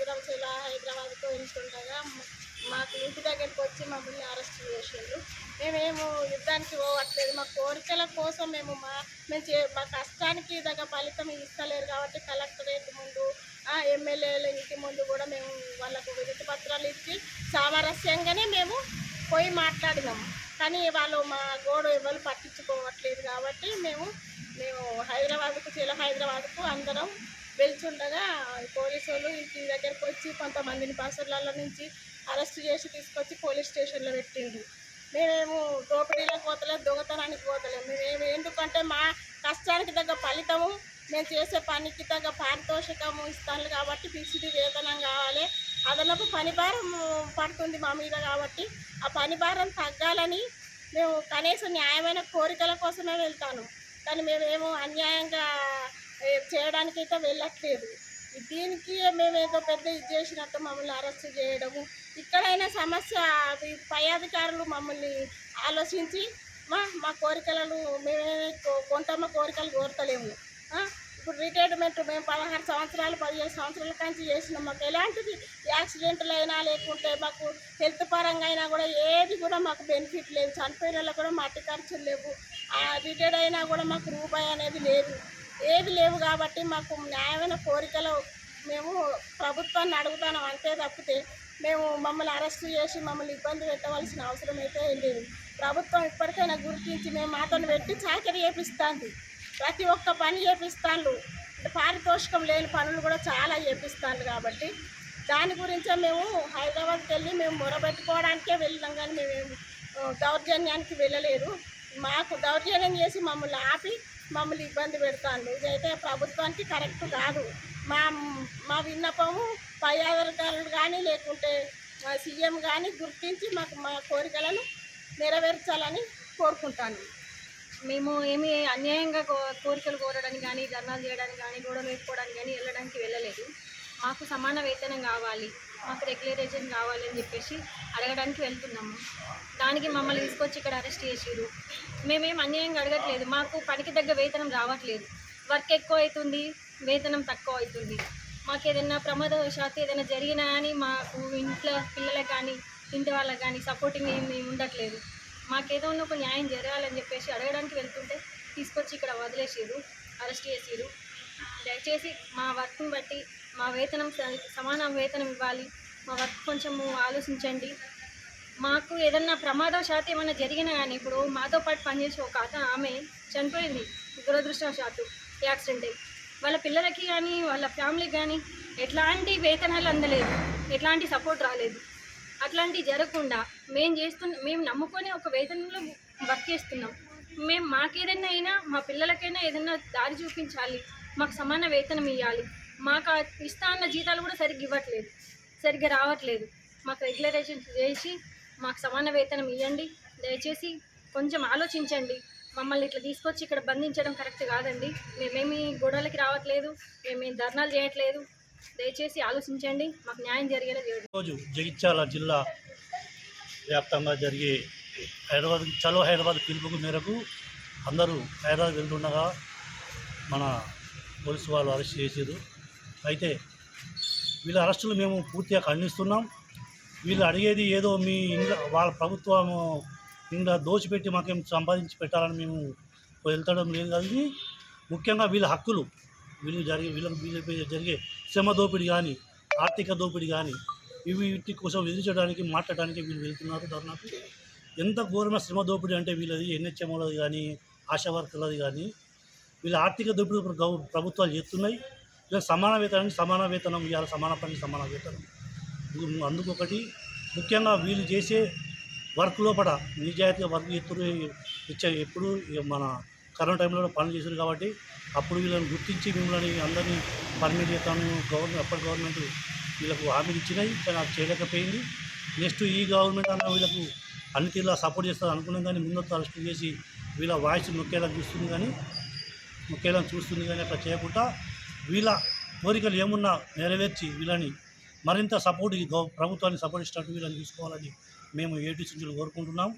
హైదరాబాద్ ఇలా హైదరాబాద్కి ఉంటుండగా మాకు ఇంటి దగ్గరికి వచ్చి మమ్మల్ని అరెస్ట్ చేసిండ్రు. మేమేము యుద్ధానికి పోవట్లేదు. మా కోరికల కోసం మేము మా మేము చే మా కష్టానికి దగ్గర ఫలితం ఇస్తలేరు కాబట్టి కలెక్టరేట్ ముందు ఎమ్మెల్యేల ఇంటి ముందు కూడా మేము వాళ్ళకు వినతి పత్రాలు ఇచ్చి సామరస్యంగానే మేము పోయి మాట్లాడినాము. కానీ వాళ్ళు మా గోడ ఎవరు పట్టించుకోవట్లేదు కాబట్టి మేము మేము హైదరాబాద్కు చీల హైదరాబాద్కు అందరం వెళ్తుండగా పోలీసు వాళ్ళు ఇంటి దగ్గరకు వచ్చి కొంతమందిని బస్సులలో నుంచి అరెస్ట్ చేసి తీసుకొచ్చి పోలీస్ స్టేషన్లో పెట్టిండు మేమేమో దోపిడీలకు పోతలేదు దొంగతనానికి పోతలేము మేము ఎందుకంటే మా కష్టానికి తగ్గ ఫలితము మేము చేసే పనికి తగ్గ పారితోషికము ఇస్తాను కాబట్టి ఫిక్స్డ్ వేతనం కావాలి. అదనపు పని భారం పడుతుంది మా మీద కాబట్టి ఆ పని భారం తగ్గాలని మేము కనీసం న్యాయమైన కోరికల కోసమే వెళ్తాను. కానీ మేమేమో అన్యాయంగా చేయడానికైతే వెళ్ళట్లేదు. దీనికి మేము ఏదో పెద్ద ఇది చేసినట్టు మమ్మల్ని అరెస్ట్ చేయడము ఇక్కడైనా సమస్య పై అధికారులు మమ్మల్ని ఆలోచించి మా మా కోరికలను మేమే కో- కొంతమ్మ కోరికలు కోరతలేము. ఇప్పుడు రిటైర్మెంట్ మేము పదహారు సంవత్సరాలు పదిహేను సంవత్సరాల కంచి చేసినాం. మాకు ఎలాంటిది యాక్సిడెంట్లు అయినా లేకుంటే మాకు హెల్త్ పరంగా అయినా కూడా ఏది కూడా మాకు బెనిఫిట్ లేదు చనిపోయిన వాళ్ళకి కూడా మట్టి ఖర్చులు లేవు. రిటైర్డ్ అయినా కూడా మాకు రూపాయి అనేది లేదు. ఏవి లేవు కాబట్టి మాకు న్యాయమైన కోరికలు మేము ప్రభుత్వాన్ని అడుగుతాం అంతే తప్పితే మేము మమ్మల్ని అరెస్ట్ చేసి మమ్మల్ని ఇబ్బంది పెట్టవలసిన అవసరం అయితే లేదు. ప్రభుత్వం ఇప్పటికైనా గుర్తించి మేము మాతో పెట్టి చాకరీ చేపిస్తాంది. ప్రతి ఒక్క పని చేపిస్తాను పారితోషికం లేని పనులు కూడా చాలా చేపిస్తాను కాబట్టి దాని గురించే మేము హైదరాబాద్కి వెళ్ళి మేము మొరబెట్టుకోవడానికే వెళ్ళినాం కానీ మేము దౌర్జన్యానికి వెళ్ళలేదు. మాకు దౌర్జన్యం చేసి మమ్మల్ని ఆపి మమ్మల్ని ఇబ్బంది పెడతాను ఇదైతే ప్రభుత్వానికి కరెక్ట్ కాదు. మా మా విన్నపము పై అధికారులు కానీ లేకుంటే మా సీఎం కానీ గుర్తించి మాకు మా కోరికలను నెరవేర్చాలని కోరుకుంటాను. మేము ఏమి అన్యాయంగా కో- కోరికలు కోరడానికి కానీ ధర్నాలు చేయడానికి కానీ గొడవలు వేసుకోవడానికి కానీ వెళ్ళడానికి వెళ్ళలేదు. మాకు సమాన వేతనం కావాలి. మాకు రెగ్యులరైజేషన్ కావాలని చెప్పేసి అడగడానికి వెళ్తున్నాము. దానికి మమ్మల్ని తీసుకొచ్చి ఇక్కడ అరెస్ట్ చేసిరు మేమేం అన్యాయంగా అడగట్లేదు. మాకు పనికి తగ్గ వేతనం రావట్లేదు. వర్క్ ఎక్కువ అవుతుంది వేతనం తక్కువ అవుతుంది. మాకు ఏదైనా ప్రమాదవశాత్తు ఏదైనా జరిగినా కానీ మాకు ఇంట్లో పిల్లలకు కానీ ఇంటి వాళ్ళకి కానీ సపోర్టింగ్ ఏమి ఉండట్లేదు. మాకేదో ఉన్న ఒక న్యాయం జరగాలని చెప్పేసి అడగడానికి వెళ్తుంటే తీసుకొచ్చి ఇక్కడ వదిలేసిరు అరెస్ట్ చేసిరు దయచేసి మా వర్క్ని బట్టి మా వేతనం స- సమాన వేతనం ఇవ్వాలి. మా వర్క్ కొంచెము ఆలోచించండి. మాకు ఏదన్నా ప్రమాదవశాత్తు ఏమైనా జరిగినా కానీ ఇప్పుడు మాతో పాటు పనిచేసే ఒక అత ఆమె చనిపోయింది. దురదృష్టవశాత్తు యాక్సిడెంట్ అయ్యి వాళ్ళ పిల్లలకి కానీ వాళ్ళ ఫ్యామిలీకి కానీ ఎట్లాంటి వేతనాలు అందలేదు. ఎట్లాంటి సపోర్ట్ రాలేదు. అట్లాంటివి జరగకుండా మేము చేస్తున్న మేము నమ్ముకొని ఒక వేతనంలో వర్క్ చేస్తున్నాం. మేము మాకేదైనా అయినా మా పిల్లలకైనా ఏదైనా దారి చూపించాలి. మాకు సమాన వేతనం ఇవ్వాలి మాకు ఇస్తా అన్న జీతాలు కూడా సరిగ్గా ఇవ్వట్లేదు. సరిగ్గా రావట్లేదు. మాకు రెగ్యులరైజేషన్ చేసి మాకు సమాన వేతనం ఇవ్వండి దయచేసి కొంచెం ఆలోచించండి. మమ్మల్ని ఇట్లా తీసుకొచ్చి ఇక్కడ బంధించడం కరెక్ట్ కాదండి. మేమేమి గొడవలకి రావట్లేదు. మేమేమి ధర్నాలు చేయట్లేదు. దయచేసి ఆలోచించండి. మాకు న్యాయం జరిగేలా చేయండి. రోజు జగిత్యాల జిల్లా వ్యాప్తంగా జరిగే హైదరాబాద్ చలో హైదరాబాద్ పిలుపుకు మేరకు అందరూ హైదరాబాద్ వెళ్తుండగా మన పోలీసు వాళ్ళు అరెస్ట్ చేసారు అయితే వీళ్ళ అరెస్టులు మేము పూర్తిగా ఖండిస్తున్నాం. వీళ్ళు అడిగేది ఏదో మీ ఇంట్లో వాళ్ళ ప్రభుత్వం ఇంకా దోచిపెట్టి మాకేం సంపాదించి పెట్టాలని మేము వెళ్తడం లేదు కానీ ముఖ్యంగా వీళ్ళ హక్కులు వీళ్ళు జరిగే వీళ్ళకి వీళ్ళ జరిగే శ్రమ దోపిడి కానీ ఆర్థిక దోపిడి కానీ ఇవి వీటి కోసం విధించడానికి మాట్లాడడానికి వీళ్ళు వెళ్తున్నారు ధర్నాకు. ఎంత ఘోరమైన శ్రమ దోపిడీ అంటే వీళ్ళది ఎన్హెచ్ఎంలది కానీ ఆశా వర్కర్లది కానీ వీళ్ళ ఆర్థిక దోపిడీ ప్రభుత్వాలు చేస్తున్నాయి. సమాన వేతనానికి సమాన వేతనం ఇవ్వాలి సమాన పనికి సమాన వేతనం. అందుకొకటి ముఖ్యంగా వీళ్ళు చేసే వర్క్ లోపల నిజాయితీగా వర్క్ చేస్తున్నారు ఇచ్చే ఎప్పుడు మన కరోనా టైంలో కూడా పనులు చేశారు కాబట్టి అప్పుడు వీళ్ళని గుర్తించి మిమ్మల్ని అందరినీ పర్మిట్ చేస్తాను. గవర్నమెంట్ అప్పటి గవర్నమెంట్ వీళ్ళకు హామీలు ఇచ్చినాయి కానీ అది చేయలేకపోయింది. నెక్స్ట్ ఈ గవర్నమెంట్ అన్న వీళ్ళకు అన్ని తీరులా సపోర్ట్ చేస్తారు అనుకున్నాం కానీ ముందొత్తు అరెస్ట్ చేసి వీళ్ళ వాయిస్ నొక్కేలా చూస్తుంది కానీ నొక్కేలా చూస్తుంది కానీ అట్లా చేయకుండా వీళ్ళ కోరికలు ఏమున్నా నెరవేర్చి వీళ్ళని మరింత సపోర్ట్ ప్రభుత్వాన్ని సపోర్ట్ ఇచ్చినట్టు వీళ్ళని తీసుకోవాలని మేము ఏటీ సించులు కోరుకుంటున్నాం.